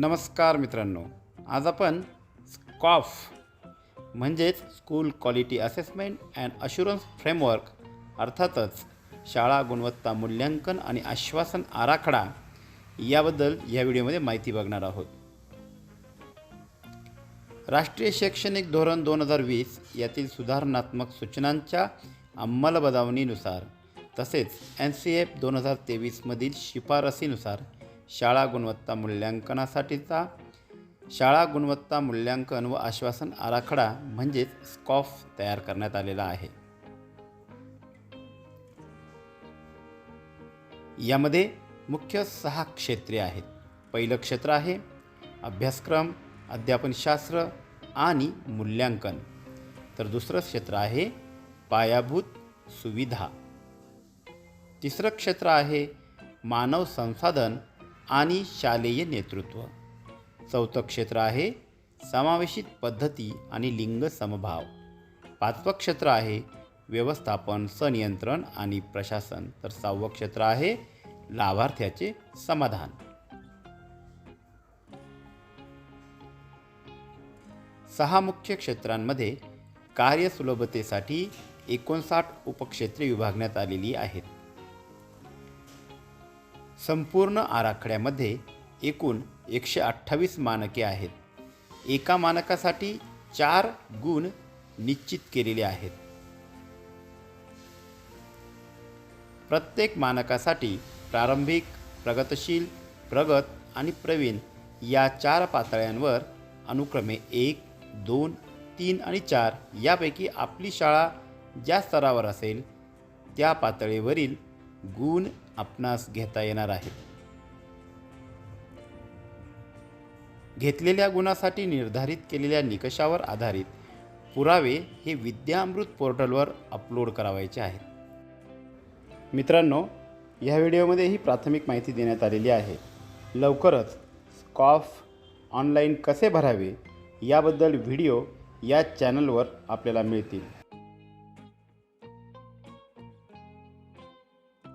नमस्कार मित्रांनो आज आपण स्कॉफ म्हणजेच school quality assessment and assurance framework अर्थातच शाळा गुणवत्ता मूल्यांकन आणि आश्वासन आराखडा याबद्दल या व्हिडिओमध्ये माहिती बघणार आहोत. राष्ट्रीय शैक्षणिक धोरण दोन हजार वीस यातील सुधारणात्मक सूचनांच्या अंमलबजावणीनुसार तसेच एन सी एफ दोन हजार तेवीसमधील शिफारसीनुसार शाळा गुणवत्ता मूल्यांकनासाठीचा शाळा गुणवत्ता मूल्यांकन व आश्वासन आराखडा म्हणजेच स्कॉफ तयार करण्यात आलेला आहे. यामध्ये मुख्य सहा क्षेत्रे आहेत. पहिलं क्षेत्र आहे अभ्यासक्रम अध्यापनशास्त्र आणि मूल्यांकन. तर दुसरं क्षेत्र आहे पायाभूत सुविधा. तिसरं क्षेत्र आहे मानव संसाधन आणि शालेय नेतृत्व. चौथं क्षेत्र आहे समावेशित पद्धती आणि लिंग समभाव. पाचवं क्षेत्र आहे व्यवस्थापन संनियंत्रण आणि प्रशासन. तर सहावं क्षेत्र आहे लाभार्थ्याचे समाधान. सहा मुख्य क्षेत्रांमध्ये कार्यसुलभतेसाठी एकोणसाठ उपक्षेत्रे विभागण्यात आलेली आहेत. संपूर्ण आराखड्यामध्ये एकूण एकशे अठ्ठावीस मानके आहेत. एका मानकासाठी चार गुण निश्चित केलेले आहेत. प्रत्येक मानकासाठी प्रारंभिक प्रगतशील प्रगत आणि प्रवीण या चार पातळ्यांवर अनुक्रमे एक दोन तीन आणि चार यापैकी आपली शाळा ज्या स्तरावर असेल त्या पातळीवरील गुण आपणास घेता येणार आहेत. घेतलेल्या गुणासाठी निर्धारित केलेल्या निकषावर आधारित पुरावे हे विद्यामृत पोर्टलवर अपलोड करावायचे आहेत. मित्रांनो ह्या व्हिडिओमध्ये ही प्राथमिक माहिती देण्यात आलेली आहे. लवकरच स्कॉफ ऑनलाईन कसे भरावे याबद्दल व्हिडिओ या चॅनलवर आपल्याला मिळतील.